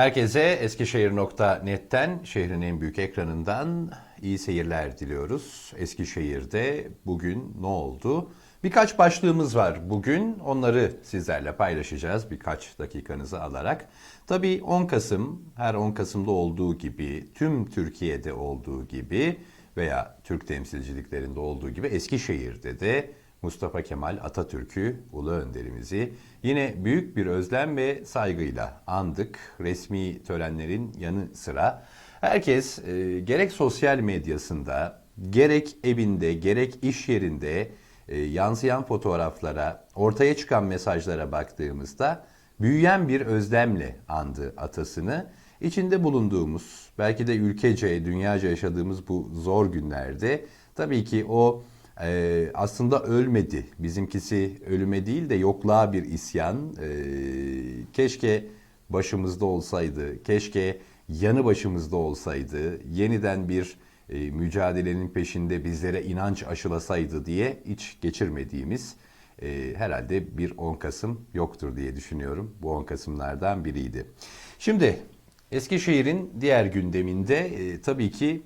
Herkese Eskişehir.net'ten şehrin en büyük ekranından iyi seyirler diliyoruz. Eskişehir'de bugün ne oldu? Birkaç başlığımız var bugün. Onları sizlerle paylaşacağız birkaç dakikanızı alarak. Tabii 10 Kasım her 10 Kasım'da olduğu gibi tüm Türkiye'de olduğu gibi veya Türk temsilciliklerinde olduğu gibi Eskişehir'de de Mustafa Kemal Atatürk'ü, Ulu Önderimizi yine büyük bir özlem ve saygıyla andık. Resmi törenlerin yanı sıra herkes e, gerek sosyal medyasında, gerek evinde, gerek iş yerinde e, yansıyan fotoğraflara, ortaya çıkan mesajlara baktığımızda büyüyen bir özlemle andı atasını. İçinde bulunduğumuz, belki de ülkece, dünyaca yaşadığımız bu zor günlerde tabii ki o ee, aslında ölmedi. Bizimkisi ölüme değil de yokluğa bir isyan. Ee, keşke başımızda olsaydı, keşke yanı başımızda olsaydı, yeniden bir e, mücadelenin peşinde bizlere inanç aşılasaydı diye hiç geçirmediğimiz e, herhalde bir 10 Kasım yoktur diye düşünüyorum. Bu 10 Kasımlardan biriydi. Şimdi Eskişehir'in diğer gündeminde e, tabii ki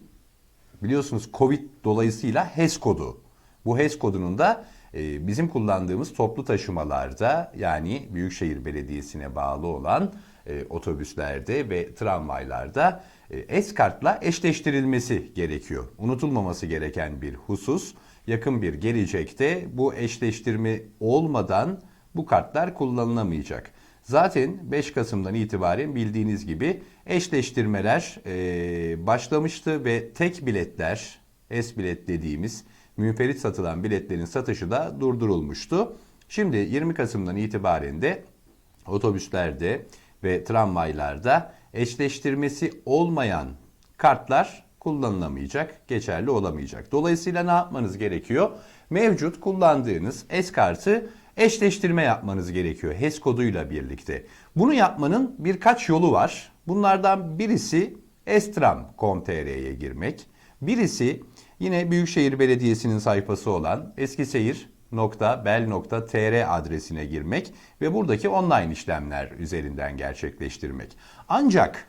biliyorsunuz Covid dolayısıyla HES kodu bu HES kodunun da e, bizim kullandığımız toplu taşımalarda yani Büyükşehir Belediyesi'ne bağlı olan e, otobüslerde ve tramvaylarda e, S-kartla eşleştirilmesi gerekiyor. Unutulmaması gereken bir husus. Yakın bir gelecekte bu eşleştirme olmadan bu kartlar kullanılamayacak. Zaten 5 Kasım'dan itibaren bildiğiniz gibi eşleştirmeler e, başlamıştı ve tek biletler, S-bilet dediğimiz münferit satılan biletlerin satışı da durdurulmuştu. Şimdi 20 Kasım'dan itibaren de otobüslerde ve tramvaylarda eşleştirmesi olmayan kartlar kullanılamayacak, geçerli olamayacak. Dolayısıyla ne yapmanız gerekiyor? Mevcut kullandığınız S-kartı eşleştirme yapmanız gerekiyor HES koduyla birlikte. Bunu yapmanın birkaç yolu var. Bunlardan birisi estram.com.tr'ye girmek. Birisi Yine Büyükşehir Belediyesi'nin sayfası olan eskisehir.bel.tr adresine girmek ve buradaki online işlemler üzerinden gerçekleştirmek. Ancak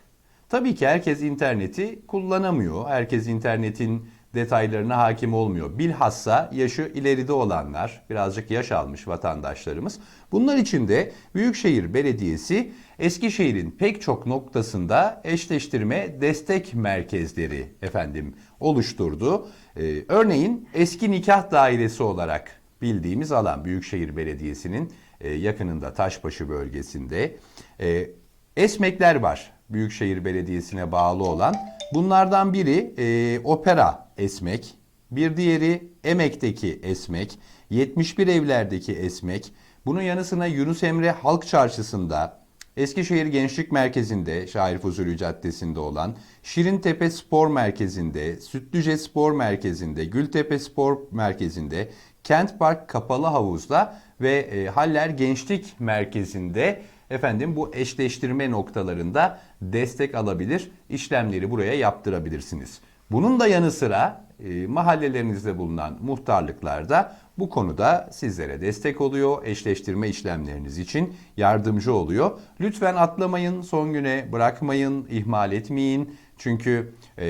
tabii ki herkes interneti kullanamıyor. Herkes internetin detaylarına hakim olmuyor. Bilhassa yaşı ileride olanlar, birazcık yaş almış vatandaşlarımız. Bunlar için de Büyükşehir Belediyesi Eskişehir'in pek çok noktasında eşleştirme destek merkezleri efendim oluşturdu. Ee, örneğin eski nikah dairesi olarak bildiğimiz alan Büyükşehir Belediyesi'nin e, yakınında Taşbaşı bölgesinde e, esmekler var. Büyükşehir Belediyesi'ne bağlı olan. Bunlardan biri e, Opera Esmek, bir diğeri Emek'teki Esmek, 71 evlerdeki Esmek. Bunun yanı sıra Yunus Emre Halk Çarşısı'nda, Eskişehir Gençlik Merkezi'nde, Şair Fuzuli Caddesi'nde olan, Şirintepe Spor Merkezi'nde, Sütlüce Spor Merkezi'nde, Gültepe Spor Merkezi'nde, Kent Park Kapalı Havuz'da ve e, Haller Gençlik Merkezi'nde efendim bu eşleştirme noktalarında destek alabilir, işlemleri buraya yaptırabilirsiniz. Bunun da yanı sıra e, mahallelerinizde bulunan muhtarlıklarda bu konuda sizlere destek oluyor. Eşleştirme işlemleriniz için yardımcı oluyor. Lütfen atlamayın, son güne bırakmayın, ihmal etmeyin. Çünkü e,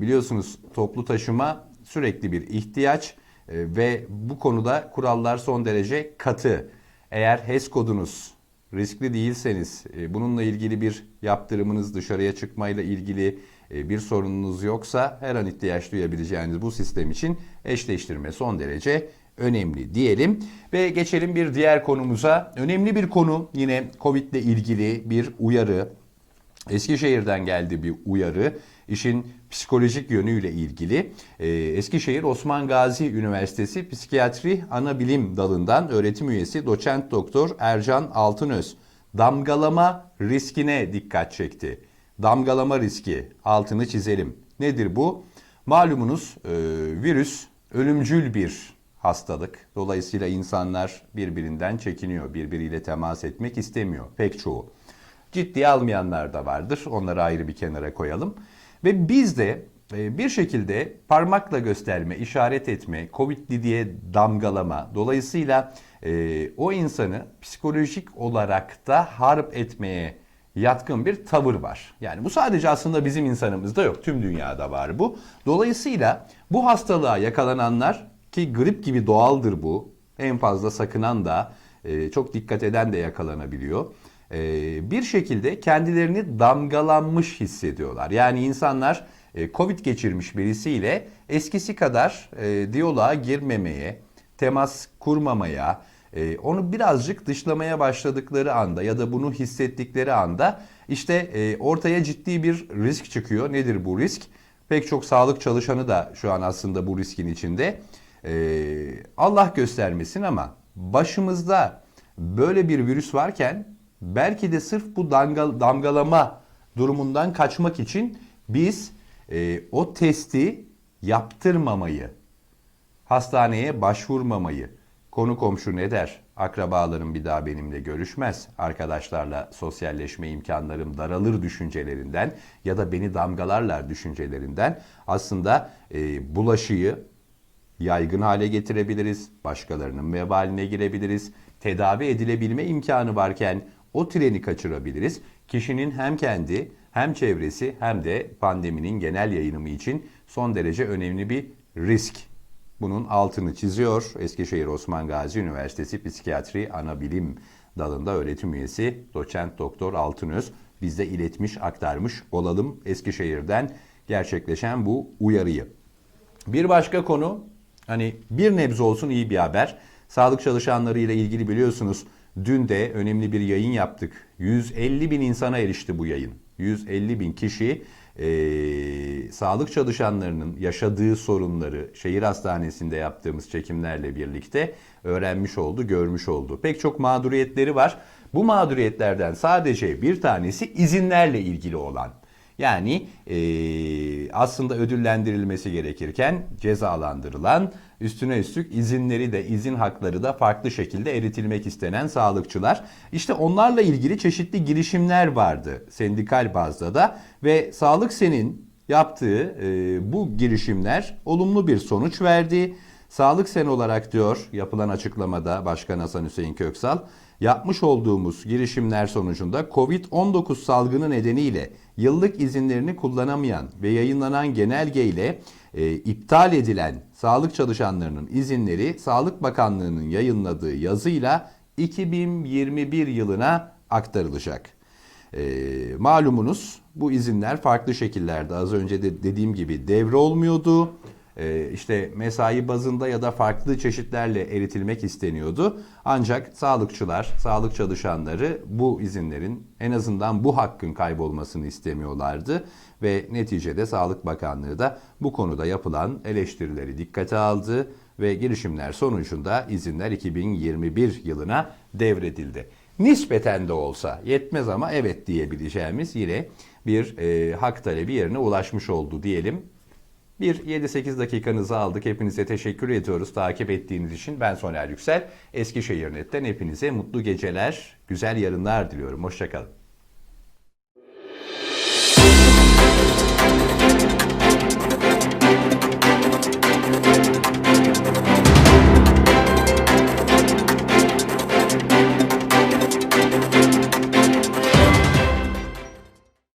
biliyorsunuz toplu taşıma sürekli bir ihtiyaç e, ve bu konuda kurallar son derece katı. Eğer HES kodunuz riskli değilseniz, e, bununla ilgili bir yaptırımınız, dışarıya çıkmayla ilgili bir sorununuz yoksa her an ihtiyaç duyabileceğiniz bu sistem için eşleştirme son derece önemli diyelim. Ve geçelim bir diğer konumuza. Önemli bir konu yine Covid ile ilgili bir uyarı. Eskişehir'den geldi bir uyarı. İşin psikolojik yönüyle ilgili ee, Eskişehir Osman Gazi Üniversitesi Psikiyatri Anabilim Dalı'ndan öğretim üyesi doçent doktor Ercan Altınöz damgalama riskine dikkat çekti. Damgalama riski altını çizelim. Nedir bu? Malumunuz e, virüs ölümcül bir hastalık. Dolayısıyla insanlar birbirinden çekiniyor, birbiriyle temas etmek istemiyor pek çoğu. Ciddiye almayanlar da vardır. Onları ayrı bir kenara koyalım. Ve biz de e, bir şekilde parmakla gösterme, işaret etme, Covid'li diye damgalama, dolayısıyla e, o insanı psikolojik olarak da harp etmeye yatkın bir tavır var. Yani bu sadece aslında bizim insanımızda yok. Tüm dünyada var bu. Dolayısıyla bu hastalığa yakalananlar ki grip gibi doğaldır bu. En fazla sakınan da e, çok dikkat eden de yakalanabiliyor. E, bir şekilde kendilerini damgalanmış hissediyorlar. Yani insanlar e, Covid geçirmiş birisiyle eskisi kadar diyaloğa girmemeye, temas kurmamaya, e, onu birazcık dışlamaya başladıkları anda ya da bunu hissettikleri anda işte e, ortaya ciddi bir risk çıkıyor. Nedir bu risk? Pek çok sağlık çalışanı da şu an aslında bu riskin içinde. E, Allah göstermesin ama başımızda böyle bir virüs varken belki de sırf bu damga, damgalama durumundan kaçmak için biz e, o testi yaptırmamayı, hastaneye başvurmamayı, konu komşu ne der, akrabalarım bir daha benimle görüşmez, arkadaşlarla sosyalleşme imkanlarım daralır düşüncelerinden ya da beni damgalarlar düşüncelerinden aslında e, bulaşıyı yaygın hale getirebiliriz, başkalarının vebaline girebiliriz, tedavi edilebilme imkanı varken o treni kaçırabiliriz. Kişinin hem kendi hem çevresi hem de pandeminin genel yayılımı için son derece önemli bir risk. Bunun altını çiziyor Eskişehir Osman Gazi Üniversitesi Psikiyatri Anabilim dalında öğretim üyesi doçent doktor Altınöz bizde iletmiş aktarmış olalım Eskişehir'den gerçekleşen bu uyarıyı. Bir başka konu hani bir nebze olsun iyi bir haber. Sağlık çalışanları ile ilgili biliyorsunuz dün de önemli bir yayın yaptık. 150 bin insana erişti bu yayın. 150 bin kişi e, sağlık çalışanlarının yaşadığı sorunları şehir hastanesinde yaptığımız çekimlerle birlikte öğrenmiş oldu, görmüş oldu. Pek çok mağduriyetleri var. Bu mağduriyetlerden sadece bir tanesi izinlerle ilgili olan. Yani e, aslında ödüllendirilmesi gerekirken cezalandırılan, üstüne üstlük izinleri de izin hakları da farklı şekilde eritilmek istenen sağlıkçılar. İşte onlarla ilgili çeşitli girişimler vardı sendikal bazda da ve Sağlık Sen'in yaptığı e, bu girişimler olumlu bir sonuç verdi. Sağlık Sen olarak diyor yapılan açıklamada Başkan Hasan Hüseyin Köksal, yapmış olduğumuz girişimler sonucunda Covid-19 salgını nedeniyle yıllık izinlerini kullanamayan ve yayınlanan genelgeyle e, iptal edilen sağlık çalışanlarının izinleri Sağlık Bakanlığı'nın yayınladığı yazıyla 2021 yılına aktarılacak. E, malumunuz bu izinler farklı şekillerde az önce de dediğim gibi devre olmuyordu. E, işte mesai bazında ya da farklı çeşitlerle eritilmek isteniyordu. Ancak sağlıkçılar, sağlık çalışanları bu izinlerin en azından bu hakkın kaybolmasını istemiyorlardı. Ve neticede Sağlık Bakanlığı da bu konuda yapılan eleştirileri dikkate aldı ve girişimler sonucunda izinler 2021 yılına devredildi. Nispeten de olsa yetmez ama evet diyebileceğimiz yine bir e, hak talebi yerine ulaşmış oldu diyelim. Bir 7-8 dakikanızı aldık. Hepinize teşekkür ediyoruz takip ettiğiniz için. Ben Soner Yüksel. Eskişehir Net'ten hepinize mutlu geceler, güzel yarınlar diliyorum. Hoşçakalın.